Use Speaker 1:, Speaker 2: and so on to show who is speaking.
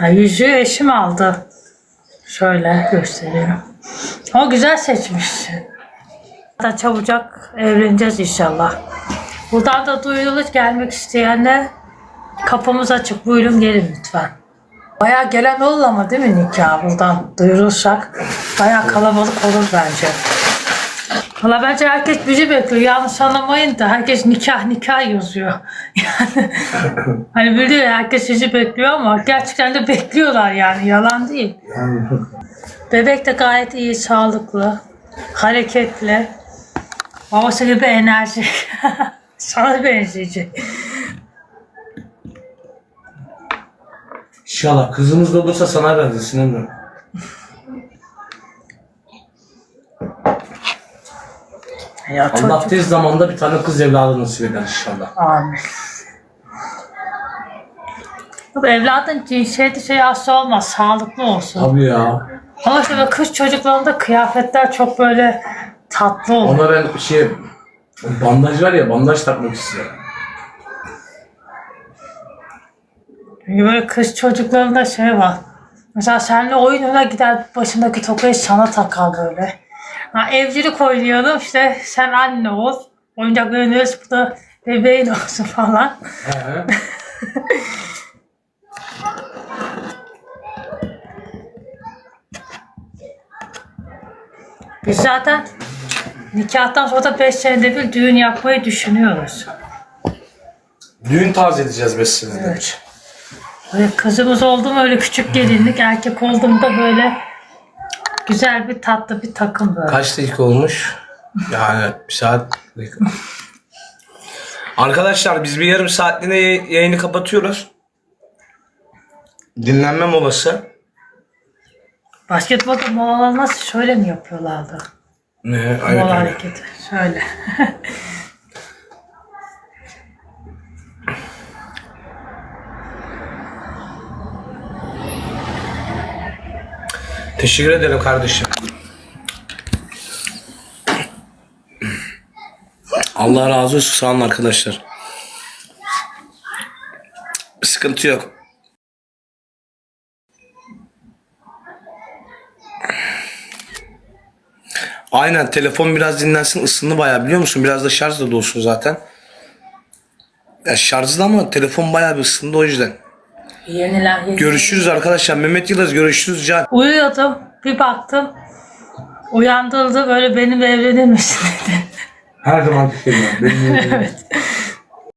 Speaker 1: Ha, yüzüğü eşim aldı. Şöyle göstereyim. O güzel seçmişsin. Zaten çabucak evleneceğiz inşallah. Buradan da duyurulur gelmek isteyenler kapımız açık. Buyurun gelin lütfen. Bayağı gelen olur ama değil mi nikah buradan duyurursak? Bayağı kalabalık olur bence. Valla bence herkes bizi bekliyor. Yanlış anlamayın da herkes nikah nikah yazıyor. Yani hani biliyor herkes sizi bekliyor ama gerçekten de bekliyorlar yani yalan değil. Bebek de gayet iyi, sağlıklı, hareketli. Babası gibi enerji. Sana benzeyecek.
Speaker 2: İnşallah kızımız da olursa sana benzesin Emre.
Speaker 1: Ya
Speaker 2: Allah
Speaker 1: çocuk.
Speaker 2: tez zamanda bir tane kız evladı nasip eder inşallah.
Speaker 1: Amin. Yok, evladın cinsiyeti şey asla olmaz, sağlıklı olsun.
Speaker 2: Tabii ya.
Speaker 1: Ama işte böyle kız çocuklarında kıyafetler çok böyle tatlı olur.
Speaker 2: Ona ben şey bandaj var ya bandaj takmak istiyorum.
Speaker 1: Çünkü böyle kız çocuklarında şey var. Mesela seninle oyun oyuna gider başındaki tokayı sana takar böyle. Ha, evcilik oynayalım işte sen anne ol. Oyuncak oynuyoruz burada bebeğin olsun falan. Biz zaten nikahtan sonra da 5 senede bir düğün yapmayı düşünüyoruz.
Speaker 2: Düğün tazeleyeceğiz 5 senede.
Speaker 1: Evet. Böyle kızımız oldu mu öyle küçük gelinlik, erkek oldu mu da böyle güzel bir tatlı bir takım böyle.
Speaker 2: Kaç dakika olmuş? Yani bir saat. Arkadaşlar biz bir yarım saatliğine yay- yayını kapatıyoruz. Dinlenme molası.
Speaker 1: Basketbolda molalar nasıl şöyle mi yapıyorlardı?
Speaker 2: Ne?
Speaker 1: Mola hareketi. Şöyle.
Speaker 2: Teşekkür ederim kardeşim. Allah razı olsun sağ olun arkadaşlar. Sıkıntı yok. Aynen telefon biraz dinlensin ısındı bayağı biliyor musun? Biraz da şarj da dolsun zaten. Ya şarjlı ama telefon bayağı bir ısındı o yüzden.
Speaker 1: Yenilen, yeni.
Speaker 2: Görüşürüz arkadaşlar. Mehmet Yıldız görüşürüz Can.
Speaker 1: Uyuyordum. Bir baktım. Uyandırdı böyle benimle evlenir misin dedi.
Speaker 2: Her zaman Benim
Speaker 1: evet.